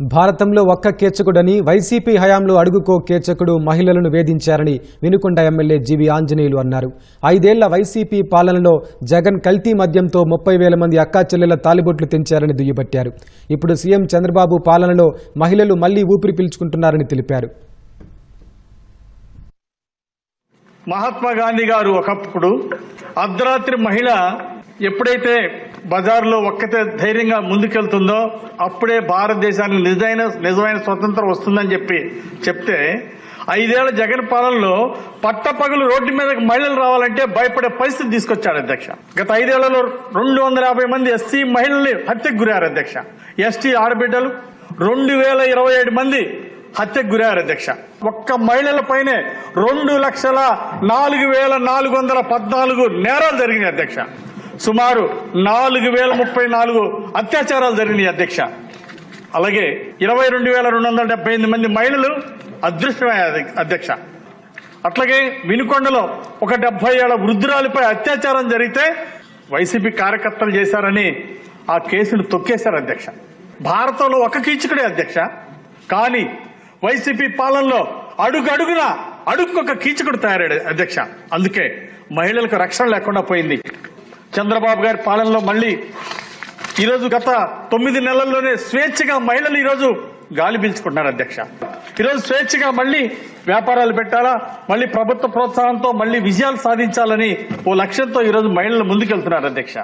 భారతంలో ఒక్క కేచకుడని వైసీపీ హయాంలో అడుగుకో కేచకుడు మహిళలను వేధించారని వినుకొండ ఎమ్మెల్యే జీవి ఆంజనేయులు అన్నారు. ఐదేళ్ళ వైసీపీ పాలనలో జగన్ కల్తీ మద్యంతో ముప్పై వేల మంది అక్కా చెల్లెల తాలిబొట్లు తెంచారని దుయ్యబట్టారు. ఇప్పుడు సీఎం చంద్రబాబు పాలనలో మహిళలు మళ్ళీ ఊపిరి పీల్చుకుంటున్నారని తెలిపారు. మహాత్మా గాంధీ గారు ఒకప్పుడు అర్ధరాత్రి మహిళ ఎప్పుడైతే బజార్లో ఒక్కతే ధైర్యంగా ముందుకెళ్తుందో అప్పుడే భారతదేశానికి నిజమైన నిజమైన స్వతంత్రం వస్తుందని చెప్పి చెప్తే ఐదేళ్ళ జగన్ పాలనలో పట్టపగలు రోడ్డు మీదకి మహిళలు రావాలంటే భయపడే పరిస్థితి తీసుకొచ్చాడు అధ్యక్ష. గత ఐదేళ్ళలో రెండు వందల యాభై మంది ఎస్సీ మహిళల్ని హత్యకు గురయ్యారు అధ్యక్ష. ఎస్టీ ఆడబిడ్డలు రెండు వేల ఇరవై ఏడు మంది హత్యకు గురయ్యారు అధ్యక్ష. ఒక్క మహిళలపైనే రెండు లక్షల నాలుగు వేల నాలుగు వందల పద్నాలుగు నేరాలు జరిగినాయి అధ్యక్ష. సుమారు నాలుగు వేల ముప్పై నాలుగు అత్యాచారాలు జరిగినాయి అధ్యక్ష. అలాగే ఇరవై రెండు వేల రెండు వందల డెబ్బై ఎనిమిది మంది మహిళలు అదృష్టమయ్యారు అధ్యక్ష. అట్లాగే వినుకొండలో ఒక డెబ్బై ఏళ్ళ వృద్ధురాలిపై అత్యాచారం జరిగితే వైసీపీ కార్యకర్తలు చేశారని ఆ కేసును తొక్కేశారు అధ్యక్ష. భారతంలో ఒక కీచకుడే అధ్యక్ష. కానీ వైసీపీ పాలనలో అడుగు ఒక అడుగుకొక కీచకుడు తయారాడు అధ్యక్ష. అందుకే మహిళలకు రక్షణ లేకుండా పోయింది చంద్రబాబు గారి పాలనలో మళ్ళీ ఈరోజు గత తొమ్మిది నెలల్లోనే స్వేచ్ఛగా మహిళలు ఈరోజు గాలి పీల్చుకుంటున్నారు అధ్యక్ష. ఈరోజు స్వేచ్ఛగా మళ్ళీ వ్యాపారాలు పెట్టాలా? మళ్ళీ ప్రభుత్వ ప్రోత్సాహంతో మళ్ళీ విజయాలు సాధించాలని ఓ లక్ష్యంతో ఈరోజు మహిళలు ముందుకెళ్తున్నారు అధ్యక్ష.